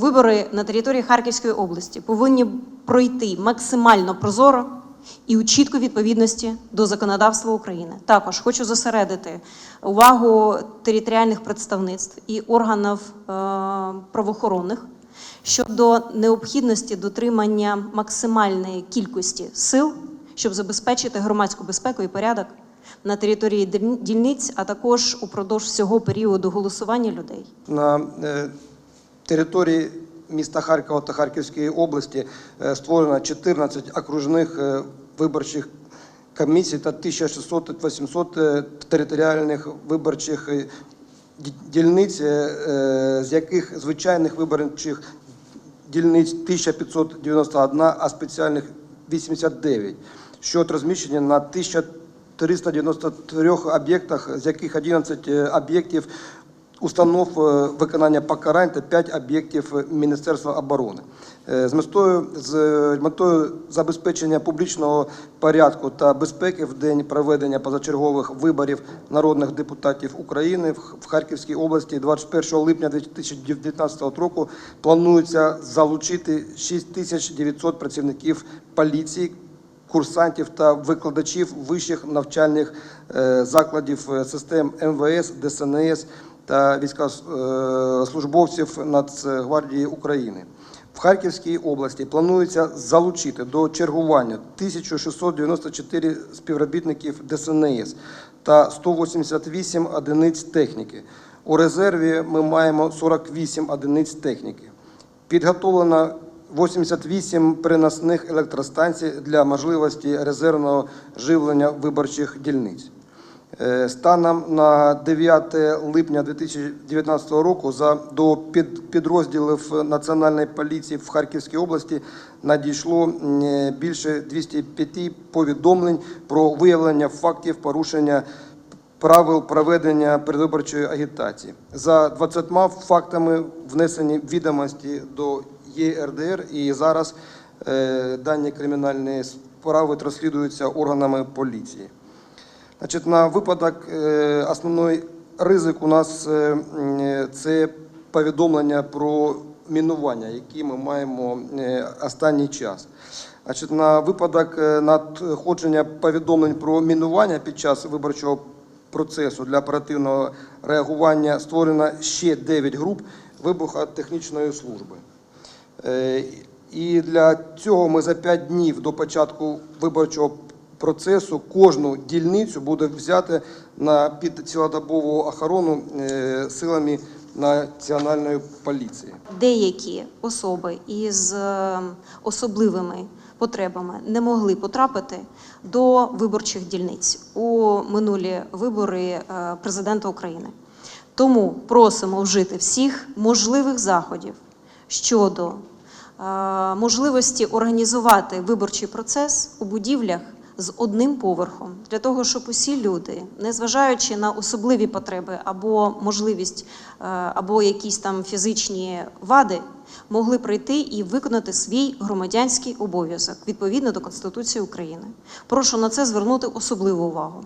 вибори на території Харківської області повинні пройти максимально прозоро і у чіткій відповідності до законодавства України. Також хочу зосередити увагу територіальних представництв і органів е, правоохоронних щодо необхідності дотримання максимальної кількості сил, щоб забезпечити громадську безпеку і порядок на території дільни- дільниць, а також упродовж всього періоду голосування людей. На е, території міста Харкова та Харківської області е, створено 14 окружних е, виборчих комісій та 1600-800 е, територіальних виборчих дільниць, з яких звичайних виборчих дільниць 1591, а спеціальних 89, що розміщені на 1393 об'єктах, з яких 11 е, об'єктів установ е, виконання покарань та 5 об'єктів Міністерства оборони. Е, З метою, з метою забезпечення публічного порядку та безпеки в день проведення позачергових виборів народних депутатів України в Харківській області 21 липня 2019 року планується залучити 6900 працівників поліції, курсантів та викладачів вищих навчальних е, закладів систем МВС, ДСНС та військовослужбовців Нацгвардії України. В Харківській області планується залучити до чергування 1694 співробітників ДСНС та 188 одиниць техніки. У резерві ми маємо 48 одиниць техніки. Підготовлено 88 переносних електростанцій для можливості резервного живлення виборчих дільниць. Е, Станом на 9 липня 2019 року за до під, підрозділів Національної поліції в Харківській області надійшло більше 205 повідомлень про виявлення фактів порушення правил проведення передвиборчої агітації. За 20 фактами внесені відомості до ЄРДР і зараз е, дані кримінальні справи розслідуються органами поліції. Значить, на випадок е, основний ризик у нас е, е, це повідомлення про мінування, які ми маємо останній час. Значить, на випадок надходження повідомлень про мінування під час виборчого процесу для оперативного реагування створено ще 9 груп вибухотехнічної служби. І для цього ми за 5 днів до початку виборчого процесу кожну дільницю буде взяти на під цілодобову охорону е, силами національної поліції. Деякі особи із е, особливими потребами не могли потрапити до виборчих дільниць у минулі вибори е, президента України. Тому просимо вжити всіх можливих заходів щодо можливості організувати виборчий процес у будівлях з одним поверхом для того, щоб усі люди, незважаючи на особливі потреби або можливість, е, або якісь там фізичні вади, могли прийти і виконати свій громадянський обов'язок відповідно до Конституції України. Прошу на це звернути особливу увагу.